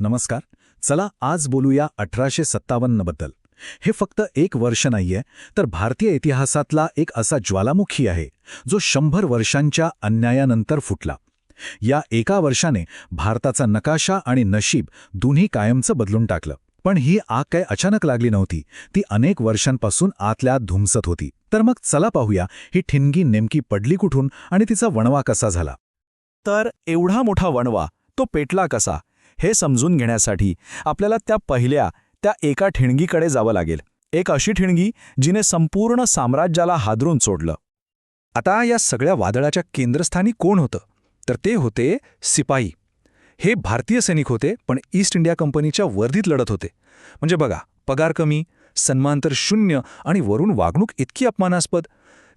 नमस्कार. चला आज बोलूया अठराशे सत्तावन्नबद्दल. हे फक्त एक वर्ष नाहीये तर भारतीय इतिहासातला एक असा ज्वालामुखी आहे जो शंभर वर्षांच्या अन्यायानंतर फुटला. या एका वर्षाने भारताचा नकाशा आणि नशीब दोन्ही कायमचं बदलून टाकलं. पण ही आग काय अचानक लागली नव्हती ती अनेक वर्षांपासून आतल्यात धुमसत होती. तर मग चला पाहूया ही ठिणगी नेमकी पडली कुठून आणि तिचा वणवा कसा झाला? तर एवढा मोठा वणवा तो पेटला कसा? हे समजून घेण्यासाठी आपल्याला त्या पहिल्या त्या एका ठिणगीकडे जावं लागेल. एक अशी ठिणगी जिने संपूर्ण साम्राज्याला हादरून सोडलं. आता या सगळ्या वादळाच्या केंद्रस्थानी कोण होतं? तर ते होते सिपाई हे भारतीय सैनिक होते पण ईस्ट इंडिया कंपनीच्या वर्दीत लढत होते. म्हणजे बघा पगार कमी सन्मान तर शून्य आणि वरून वागणूक इतकी अपमानास्पद.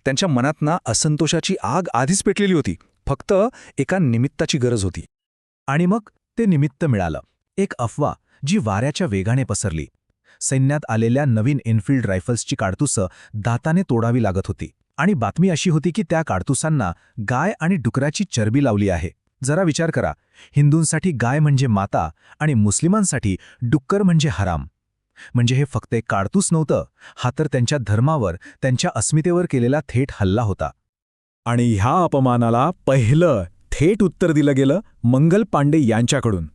त्यांच्या मनात ना असंतोषाची आग आधीच पेटलेली होती. फक्त एका निमित्ताची गरज होती. आणि मग ते निमित्त मिळालं. एक अफवा जी वाऱ्याच्या वेगाने पसरली. सैन्यात आलेल्या नवीन इनफिल्ड रायफल्सची काडतुसं दाताने तोडावी लागत होती. आणि बातमी अशी होती की त्या काडतुसांना गाय आणि डुकराची चरबी लावली आहे. जरा विचार करा. हिंदूंसाठी गाय म्हणजे माता आणि मुस्लिमांसाठी डुक्कर म्हणजे हराम. म्हणजे हे फक्त एक काडतूस नव्हतं हा तर त्यांच्या धर्मावर त्यांच्या अस्मितेवर केलेला थेट हल्ला होता. आणि ह्या अपमानाला पहिलं थेट उत्तर दिलं गेलं मंगल पांडे यांच्याकडून.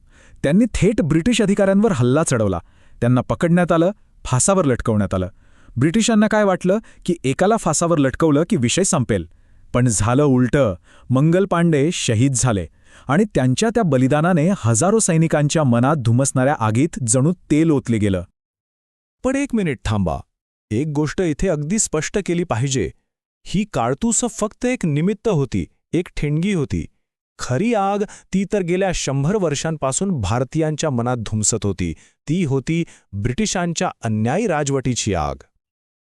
त्यांनी थेट ब्रिटिश अधिकाऱ्यांवर हल्ला चढवला. त्यांना पकडण्यात आलं फासावर लटकवण्यात आलं. ब्रिटिशांना काय वाटलं की एकाला फासावर लटकवलं की विषय संपेल. पण झालं उलटं. मंगल पांडे शहीद झाले आणि त्यांच्या त्या बलिदानाने हजारो सैनिकांच्या मनात धुमसणाऱ्या आगीत जणू तेल ओतले गेलं. पण एक मिनिट थांबा. एक गोष्ट इथे अगदी स्पष्ट केली पाहिजे. ही काळतूस फक्त एक निमित्त होती एक ठिणगी होती. खरी आग ती तर गेल्या शंभर वर्षांपासून भारतीयांच्या मनात धुमसत होती. ती होती ब्रिटिशांच्या अन्यायी राजवटीची आग.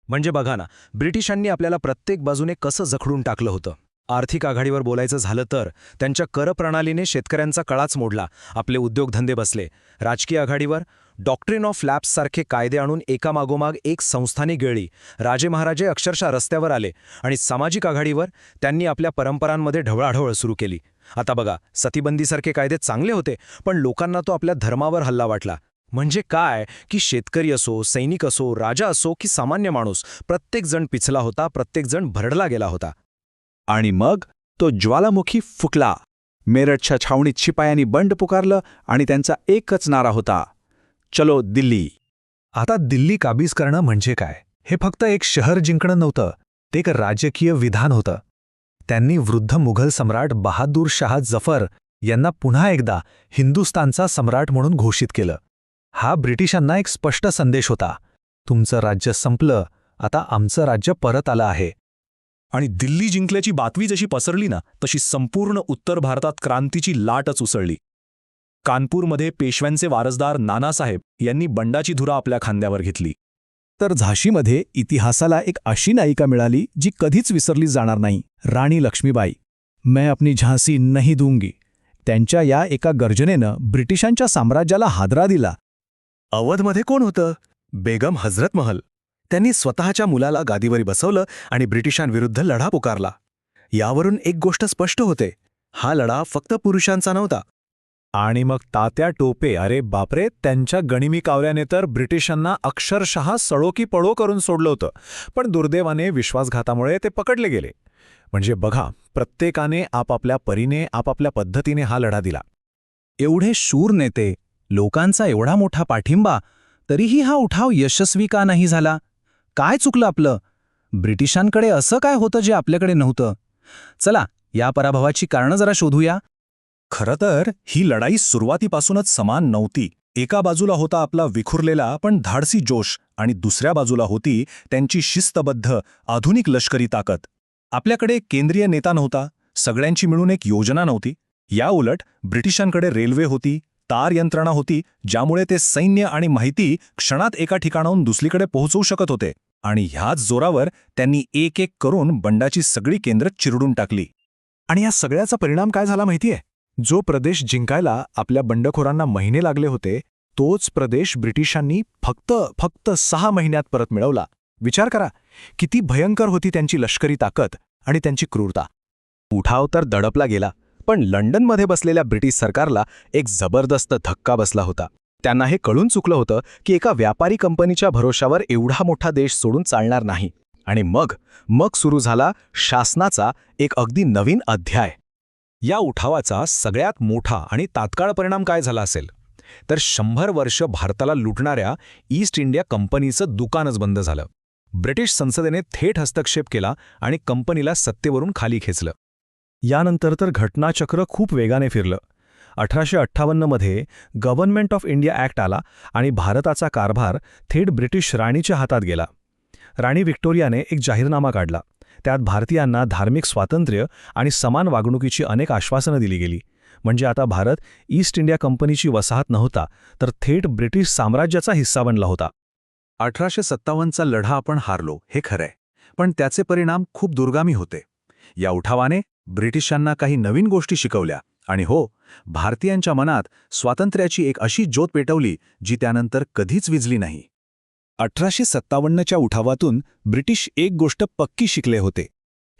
म्हणजे बघा ना ब्रिटिशांनी आपल्याला प्रत्येक बाजूने कसं जखडून टाकलं होतं? आर्थिक आघाडीवर बोलायचं झालं तर त्यांच्या करप्रणालीने शेतकऱ्यांचा कळाच मोडला. आपले उद्योगधंदे बसले. राजकीय आघाडीवर डॉक्ट्रिन ऑफ लॅब्ससारखे कायदे आणून एकामागोमाग एक संस्थाने गिळली राजे महाराजे अक्षरशः रस्त्यावर आले आणि सामाजिक आघाडीवर त्यांनी आपल्या परंपरांमध्ये ढवळाढवळ सुरू केली. आता बघा सतीबंदीसारखे कायदे चांगले होते पण लोकांना तो आपल्या धर्मावर हल्ला वाटला. म्हणजे काय? की शेतकरी असो सैनिक असो राजा असो की सामान्य माणूस प्रत्येकजण पिचला होता प्रत्येकजण भरडला गेला होता. आणि मग तो ज्वालामुखी फुकला. मेरठच्या छावणीत शिपायांनी बंड पुकारलं आणि त्यांचा एकच नारा होता. चलो दिल्ली. आता दिल्ली काबीज करणं म्हणजे काय? हे फक्त एक शहर जिंकणं नव्हतं ते एक राजकीय विधान होतं. त्यांनी वृद्ध मुघल सम्राट बहादूर शाह जफर यांना पुन्हा एकदा हिंदुस्तानचा सम्राट म्हणून घोषित केलं. हा ब्रिटिशांना एक स्पष्ट संदेश होता. तुमचं राज्य संपलं आता आमचं राज्य परत आलं आहे. आणि दिल्ली जिंकल्याची बातमी जशी पसरली ना तशी संपूर्ण उत्तर भारतात क्रांतीची लाटच उसळली. कानपूरमध्ये पेशव्यांचे वारसदार नानासाहेब यांनी बंडाची धुरा आपल्या खांद्यावर घेतली. तर झाशीमध्ये इतिहासाला एक अशी नायिका मिळाली जी कधीच विसरली जाणार नाही राणी लक्ष्मीबाई. मैं अपनी झांसी नाही दूंगी. त्यांच्या या एका गर्जनेनं ब्रिटिशांच्या साम्राज्याला हादरा दिला. अवधमध्ये कोण होतं? बेगम हजरत महल. त्यांनी स्वतःच्या मुलाला गादीवरी बसवलं आणि ब्रिटिशांविरुद्ध लढा पुकारला. यावरून एक गोष्ट स्पष्ट होते. हा लढा फक्त पुरुषांचा नव्हता आणि मग तात्या टोपे अरे बापरे त्यांच्या गणिमी कावल्याने तर ब्रिटिशांना अक्षरशः सळोकी पळो करून सोडलं होतं. पण दुर्दैवाने विश्वासघातामुळे ते पकडले गेले. म्हणजे बघा प्रत्येकाने आपापल्या परीने आपापल्या पद्धतीने हा लढा दिला. एवढे शूर नेते लोकांचा एवढा मोठा पाठिंबा तरीही हा उठाव यशस्वी का नाही झाला? काय चुकलं आपलं? ब्रिटिशांकडे असं काय होतं जे आपल्याकडे नव्हतं? चला या पराभवाची कारणं जरा शोधूया. खरं तर ही लढाई सुरुवातीपासूनच समान नव्हती. एका बाजूला होता आपला विखुरलेला पण धाडसी जोश आणि दुसऱ्या बाजूला होती त्यांची शिस्तबद्ध आधुनिक लष्करी ताकद. आपल्याकडे केंद्रीय नेता नव्हता सगळ्यांची मिळून एक योजना नव्हती. याउलट ब्रिटिशांकडे रेल्वे होती तार यंत्रणा होती ज्यामुळे ते सैन्य आणि माहिती क्षणात एका ठिकाणाहून दुसरीकडे पोहोचवू शकत होते. आणि ह्याच जोरावर त्यांनी एक एक करून बंडाची सगळी केंद्र चिरडून टाकली. आणि या सगळ्याचा परिणाम काय झाला माहितीये? जो प्रदेश जिंकायला आपल्या बंडखोरांना महिने लागले होते तोच प्रदेश ब्रिटिशांनी फक्त फक्त सहा महिन्यात परत मिळवला. विचार करा किती भयंकर होती त्यांची लष्करी ताकद आणि त्यांची क्रूरता. उठाव तर दडपला गेला पण लंडनमध्ये बसलेल्या ब्रिटिश सरकारला एक जबरदस्त धक्का बसला होता. त्यांना हे कळून चुकलं होतं की एका व्यापारी कंपनीच्या भरोशावर एवढा मोठा देश सोडून चालणार नाही. आणि मग मग सुरू झाला शासनाचा एक अगदी नवीन अध्याय. या उठावाचा सगळ्यात मोठा आणि तात्काळ परिणाम काय झाला असेल? तर शंभर वर्ष भारताला लुटणाऱ्या ईस्ट इंडिया कंपनीचं दुकानच बंद झालं. ब्रिटिश संसदेने थेट हस्तक्षेप केला आणि कंपनीला सत्तेवरून खाली खेचलं. यानंतर तर घटनाचक्र खूप वेगाने फिरलं. अठराशे अठ्ठावन्नमध्ये गव्हर्नमेंट ऑफ इंडिया ॲक्ट आला आणि भारताचा कारभार थेट ब्रिटिश राणीच्या हातात गेला. राणी व्हिक्टोरियाने एक जाहीरनामा काढला. त्यात भारतीयांना धार्मिक स्वातंत्र्य आणि समान वागणुकीची अनेक आश्वासनं दिली गेली. म्हणजे आता भारत ईस्ट इंडिया कंपनीची वसाहत नव्हता तर थेट ब्रिटिश साम्राज्याचा हिस्सा बनला होता. अठराशे सत्तावन्नचा लढा आपण हारलो हे खरंय. पण त्याचे परिणाम खूप दुर्गामी होते. या उठावाने ब्रिटिशांना काही नवीन गोष्टी शिकवल्या. आणि हो भारतीयांच्या मनात स्वातंत्र्याची एक अशी ज्योत पेटवली जी त्यानंतर कधीच विजली नाही. अठराशे सत्तावन्नच्या उठावातून ब्रिटिश एक गोष्ट पक्की शिकले होते.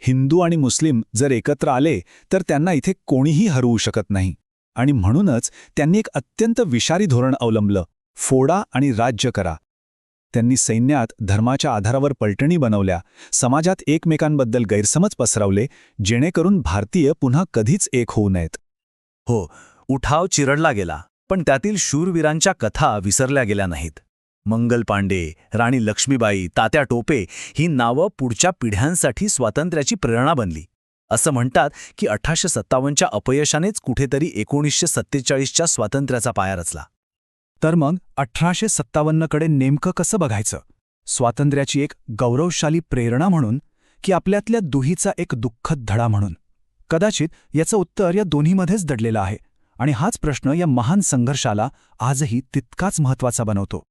हिंदू आणि मुस्लिम जर एकत्र आले तर त्यांना इथे कोणीही हरवू शकत नाही. आणि म्हणूनच त्यांनी एक अत्यंत विषारी धोरण अवलंबलं फोडा आणि राज्य करा. त्यांनी सैन्यात धर्माच्या आधारावर पलटणी बनवल्या समाजात एकमेकांबद्दल गैरसमज पसरवले जेणेकरून भारतीय पुन्हा कधीच एक होऊ नयेत. हो उठाव चिरडला गेला पण त्यातील शूरवीरांच्या कथा विसरल्या गेल्या नाहीत. मंगल पांडे राणी लक्ष्मीबाई तात्या टोपे ही नावं पुढच्या पिढ्यांसाठी स्वातंत्र्याची प्रेरणा बनली. असं म्हणतात की अठराशे सत्तावन्नच्या अपयशानेच कुठेतरी एकोणीसशे सत्तेचाळीसच्या स्वातंत्र्याचा पाया रचला. तर मग अठराशे सत्तावन्नकडे नेमकं कसं बघायचं? स्वातंत्र्याची एक गौरवशाली प्रेरणा म्हणून की आपल्यातल्या दुहीचा एक दुःखद धडा म्हणून? कदाचित याचं उत्तर या दोन्हीमध्येच दडलेलं आहे आणि हाच प्रश्न या महान संघर्षाला आजही तितकाच महत्त्वाचा बनवतो.